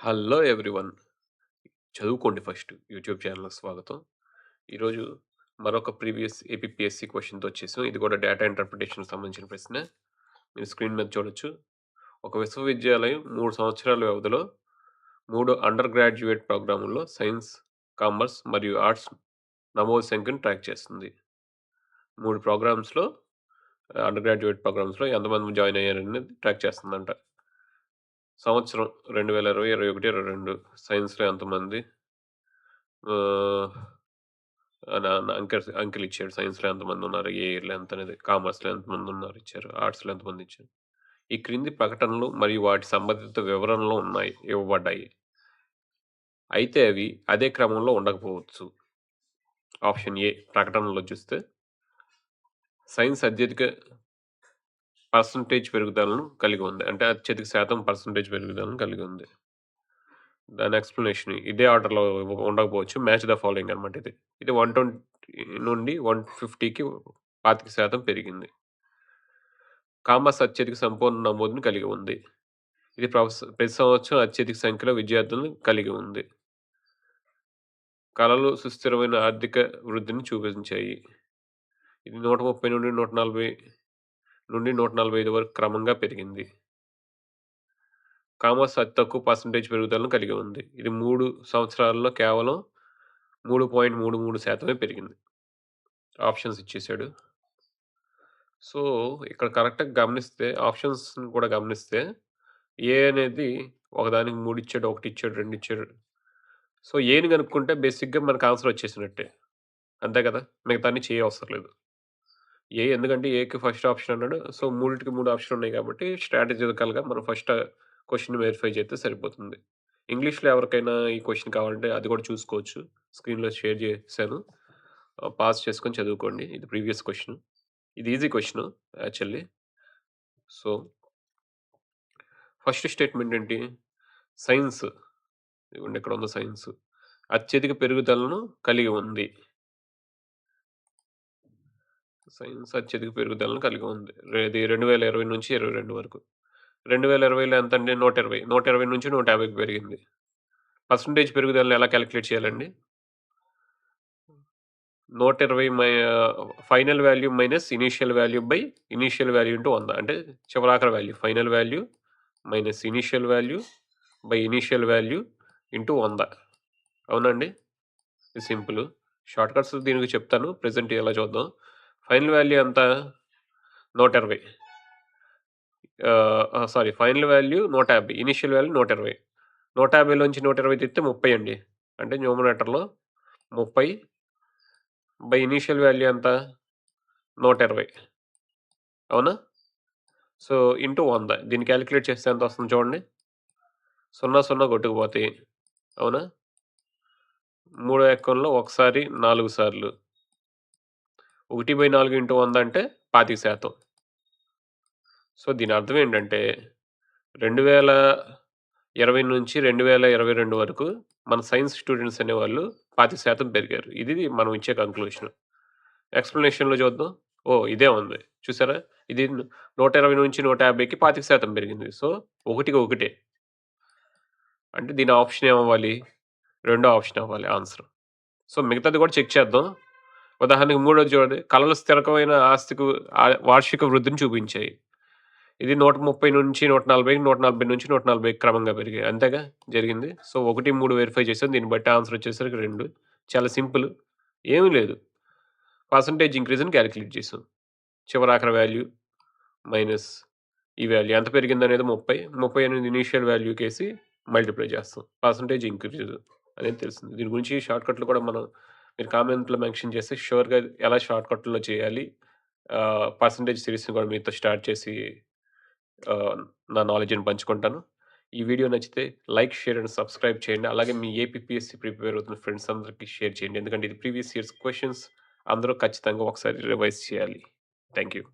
Hello everyone. చదువుకోండి first YouTube ఛానల్‌కి స్వాగతం. ఈరోజు మరొక ప్రీవియస్ ఏపీపీఎస్సీ క్వశ్చన్తో వచ్చేసాం. ఇది కూడా డేటా ఇంటర్ప్రిటేషన్‌కి సంబంధించిన ప్రశ్న. మీరు స్క్రీన్ మీద చూడొచ్చు. ఒక విశ్వవిద్యాలయం మూడు సంవత్సరాల వ్యవధిలో మూడు అండర్ గ్రాడ్యుయేట్ ప్రోగ్రాముల్లో సైన్స్, కామర్స్ మరియు ఆర్ట్స్ నమోదు సంఖ్యను ట్రాక్ చేస్తుంది. మూడు ప్రోగ్రామ్స్‌లో అండర్ గ్రాడ్యుయేట్ ప్రోగ్రామ్స్‌లో ఎంతమంది జాయిన్ అయ్యారనేది ట్రాక్ చేస్తుందంట. సంవత్సరం 2020, 21, 22 సైన్స్‌లో ఎంతమంది? ఆహ్, అంకెలు ఇచ్చారు సైన్స్లో ఎంతమంది ఉన్నారు ఏ ఇయర్‌లో ఎంతనేది, కామర్స్‌లో ఎంతమందున్నారు ఇచ్చారు. ఆర్ట్స్‌లో ఎంతమంది ఇచ్చారు. ఈ క్రింది ప్రకటనలు మరియు వాటి సంబంధిత వివరణలు ఉన్నాయి ఇవ్వబడ్డాయి. అయితే అవి అదే క్రమంలో ఉండకపోవచ్చు. ఆప్షన్ ఏ ప్రకటనలో చూస్తే సైన్స్ అత్యధిక పర్సెంటేజ్ పెరుగుదలను కలిగి ఉంది. అంటే అత్యధిక శాతం పర్సెంటేజ్ పెరుగుదలను కలిగి ఉంది. దాని ఎక్స్‌ప్లనేషన్ ఇదే ఆర్డర్‌లో ఉండకపోవచ్చు. మ్యాచ్ ద ఫాలోయింగ్ అనమాట ఇది. ఇది 120 నుండి 150కి 25% పెరిగింది. కామర్స్ అత్యధిక సంపూర్ణ నమోదును కలిగి ఉంది. ఇది ప్రతి సంవత్సరం అత్యధిక సంఖ్యలో విద్యార్థులను కలిగి ఉంది. కళలు సుస్థిరమైన ఆర్థిక వృద్ధిని చూపించాయి. ఇది 130 నుండి 140 నుండి 145 వరకు క్రమంగా పెరిగింది. కామర్స్ అతి తక్కువ పర్సెంటేజ్ పెరుగుదలను కలిగి ఉంది. ఇది మూడు సంవత్సరాల్లో కేవలం 3.33% పెరిగింది. ఆప్షన్స్ ఇచ్చేసాడు. సో, ఇక్కడ కరెక్ట్‌గా గమనిస్తే ఆప్షన్స్‌ని కూడా గమనిస్తే ఏ అనేది ఒకదానికి మూడు ఇచ్చాడు, ఒకటి ఇచ్చాడు, రెండు ఇచ్చాడు. సో, ఏని కనుక్కుంటే బేసిక్‌గా మనకు ఆన్సర్ వచ్చేసినట్టే. అంతే కదా! మిగతా అన్ని చేయవసరం లేదు. ఏ ఎందుకంటే ఏకి ఫస్ట్ ఆప్షన్ అన్నాడు. సో, మూడింటికి మూడు ఆప్షన్‌లు ఉన్నాయి కాబట్టి స్ట్రాటజికల్‌గా మనం ఫస్ట్ క్వశ్చన్ వెరిఫై చేస్తే సరిపోతుంది. ఇంగ్లీష్‌లో ఎవరికైనా ఈ క్వశ్చన్ కావాలంటే అది కూడా చూసుకోవచ్చు. స్క్రీన్‌లో షేర్ చేశాను. పాస్ చేసుకొని చదువుకోండి. ఇది ప్రీవియస్ క్వశ్చన్ ఇది easy question actually. So first statement ఏంటి? సైన్స్ ఇదిగోండి ఇక్కడ ఉన్న సైన్స్. అత్యధిక పెరుగుదలను కలిగి ఉంది. సైన్స్ అత్యధిక పెరుగుదలను కలిగి ఉంది. ఇది 2020 నుంచి 22 వరకు. రెండు వేల ఇరవైలో ఎంత అండి నూట ఇరవై నూట ఇరవై నుంచి 150కి పెరిగింది. పర్సెంటేజ్ పెరుగుదలను ఎలా క్యాలిక్యులేట్ చేయాలండి? 120 my final value minus initial value by initial value into వంద అంటే చివరాఖరి value. Final value minus initial value by initial value into వంద అవునండి? Simple simple. షార్ట్‌కట్స్ దీనికి చెప్తాను. ప్రెజెంట్ ఎలా చూద్దాం. ఫైనల్ వాల్యూ ఎంత? నూట ఇరవై sorry final value 150. Initial value 120. 150లోంచి 120 తీస్తే 30 అండి. అంటే న్యూమరేటర్‌లో 30 బై ఇనీషియల్ వాల్యూ ఎంత? 120. అవునా? సో, ఇంటూ వంద దీన్ని క్యాలిక్యులేట్ చేస్తే ఎంత వస్తుంది చూడండి. 0, 0 కొట్టుకుపోతాయి. అవునా? మూడో ఎక్కంలో ఒకసారి నాలుగు సార్లు. 1/4 ఇంటూ వంద అంటే 25%. సో, దీని అర్థం ఏంటంటే 2020 నుంచి 2022 వరకు మన సైన్స్ స్టూడెంట్స్ అనేవాళ్ళు 25% పెరిగారు. ఇది మనం ఇచ్చే కంక్లూషన్. ఎక్స్‌ప్లనేషన్‌లో చూద్దాం. ఓ ఇదే ఉంది. చూసారా? ఇది 120 నుంచి 150కి 25% పెరిగింది. సో, ఒకటికి ఒకటే. అంటే దీని ఆప్షన్ ఏమవ్వాలి? రెండో ఆప్షన్ అవ్వాలి ఆన్సర్. సో, మిగతాది కూడా చెక్ చేద్దాం. ఉదాహరణకు మూడోది చూడండి. కళలు స్థిరకమైన ఆస్తికు వార్షిక వృద్ధిని చూపించాయి. ఇది 130 నుంచి 140, 140 నుంచి 140 క్రమంగా పెరిగాయి. అంతేగా జరిగింది. సో, 1, 3 వెరిఫై చేసాం. దీన్ని బట్టి ఆన్సర్ వచ్చేసరికి రెండు చాలా సింపుల్. ఏమీ లేదు. పర్సెంటేజ్ ఇంక్రీజ్‌ని క్యాలిక్యులేట్ చేసాం. చివరాఖరి వాల్యూ మైనస్ ఈ వాల్యూ ఎంత పెరిగింది అనేది ముప్పై ముప్పై అనేది ఇనీషియల్ వాల్యూకేసి మల్టిప్లై చేస్తాం. పర్సెంటేజ్ ఇంక్రీజ్ అనేది తెలిసింది. దీని గురించి షార్ట్‌కట్‌లు కూడా మనం మీరు కామెంట్‌లో మెన్షన్ చేస్తే షూర్గా ఎలా షార్ట్‌కట్‌లో చేయాలి. పర్సంటేజ్ పర్సెంటేజ్ సిరీస్‌ని కూడా మీతో స్టార్ట్ చేసి నా నాలెడ్జ్‌ని పంచుకుంటాను. ఈ వీడియో నచ్చితే లైక్, షేర్ అండ్ సబ్స్క్రైబ్ చేయండి. అలాగే మీ ఏపీపీఎస్సీ ప్రిపేర్ అవుతున్న ఫ్రెండ్స్ అందరికి షేర్ చేయండి. ఎందుకంటే ఇది ప్రీవియస్ ఇయర్స్ క్వశ్చన్స్ అందరూ ఖచ్చితంగా ఒకసారి రివైజ్ చేయాలి. Thank you.